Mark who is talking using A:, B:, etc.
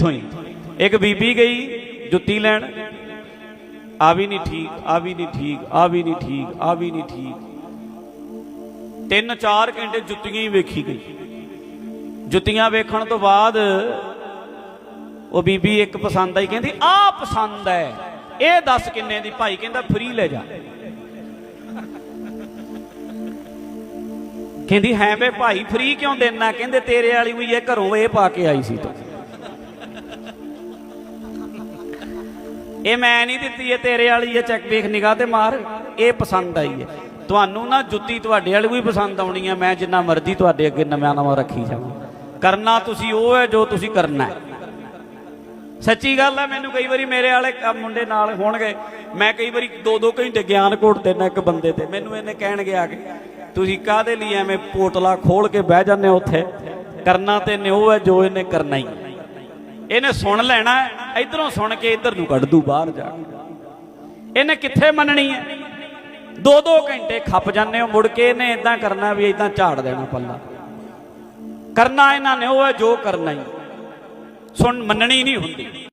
A: ਇੱਥੋਂ ਹੀ। ਇੱਕ ਬੀਬੀ ਗਈ, ਜੁੱਤੀ ਲੈਣ। ਆ ਵੀ ਨਹੀਂ ਠੀਕ, ਆ ਵੀ ਨਹੀਂ ਠੀਕ, ਆ ਵੀ ਨਹੀਂ ਠੀਕ, ਆ ਵੀ ਨਹੀਂ ਠੀਕ। ਤਿੰਨ ਚਾਰ ਘੰਟੇ ਜੁੱਤੀਆਂ ਹੀ ਵੇਖੀ ਗਈ। ਜੁੱਤੀਆਂ ਵੇਖਣ ਤੋਂ ਬਾਅਦ ਉਹ ਬੀਬੀ ਇੱਕ ਪਸੰਦ ਆਈ, ਕਹਿੰਦੀ, ਆ ਪਸੰਦ ਹੈ ਇਹ ਦੱਸ ਕਿੰਨੇ ਦੀ? ਭਾਈ ਕਹਿੰਦਾ, ਫ੍ਰੀ ਲੈ ਜਾ। ਕਹਿੰਦੀ, ਹੈ ਵੇ ਭਾਈ, ਫ੍ਰੀ ਕਿਉਂ ਦੇਣਾ? ਕਹਿੰਦੇ, ਤੇਰੇ ਵਾਲੀ ਵੀ ਇਹ ਘਰੋਂ ਇਹ ਪਾ ਕੇ ਆਈ ਸੀ ਤੂੰ। ਇਹ ਮੈਂ ਨਹੀਂ ਦਿੱਤੀ, ਇਹ ਤੇਰੇ ਵਾਲੀ ਹੈ। ਚੈੱਕ ਵੇਖ ਨਿਗਾਹ ਤੇ ਮਾਰ। ਇਹ ਪਸੰਦ ਆਈ ਹੈ। ਤੁਹਾਨੂੰ ਨਾ ਜੁੱਤੀ ਤੁਹਾਡੇ ਵਾਲੀ ਵੀ ਪਸੰਦ ਆਉਣੀ ਹੈ। ਮੈਂ ਜਿੰਨਾ ਮਰਜ਼ੀ ਤੁਹਾਡੇ ਅੱਗੇ ਨਵਾਂ ਨਵਾਂ ਰੱਖੀ ਜਾਵਾਂ। ਕਰਨਾ ਤੁਸੀਂ ਉਹ ਹੈ ਜੋ ਤੁਸੀਂ ਕਰਨਾ ਹੈ। ਸੱਚੀ ਗੱਲ ਹੈ, ਮੈਨੂੰ ਕਈ ਵਾਰੀ ਮੇਰੇ ਵਾਲੇ ਕ- ਮੁੰਡੇ ਨਾਲ ਹੋਣਗੇ। ਮੈਂ ਕਈ ਵਾਰੀ 2-2 ਘੰਟੇ ਗਿਆਨ ਕੋਟ ਦੇਣਾ ਇੱਕ ਬੰਦੇ ਤੇ। ਮੈਨੂੰ ਇਹਨੇ ਕਹਿਣਗੇ ਆ ਕੇ, ਤੁਸੀਂ ਕਾਹਦੇ ਲਈ ਐਵੇਂ ਪੋਟਲਾ ਖੋਲ ਕੇ ਬਹਿ ਜਾਂਦੇ ਹੋ ਉੱਥੇ? ਕਰਨਾ ਤੇ ਨੇ ਉਹ ਹੈ ਜੋ ਇਹਨੇ ਕਰਨਾ ਹੀ। ਇਹਨੇ ਸੁਣ ਲੈਣਾ ਹੈ, ਇਧਰੋਂ ਸੁਣ ਕੇ ਇਧਰ ਨੂੰ ਕੱਢ ਦੂ ਬਾਹਰ ਜਾ ਇਹਨੇ ਕਿੱਥੇ ਮੰਨਣੀ ਹੈ? 2-2 ਘੰਟੇ ਖੱਪ ਜਾਂਦੇ ਹੋ ਮੁੜ ਕੇ ਇਹਨੇ ਇਦਾਂ ਕਰਨਾ ਵੀ ਇਦਾਂ ਝਾੜ ਦੇਣਾ ਪੱਲਾ। ਕਰਨਾ ਇਹਨਾਂ ਨੇ ਉਹ ਹੈ ਜੋ ਕਰਨਾ ਹੀ। ਸੁਣ ਮੰਨਣੀ ਨਹੀਂ ਹੁੰਦੀ।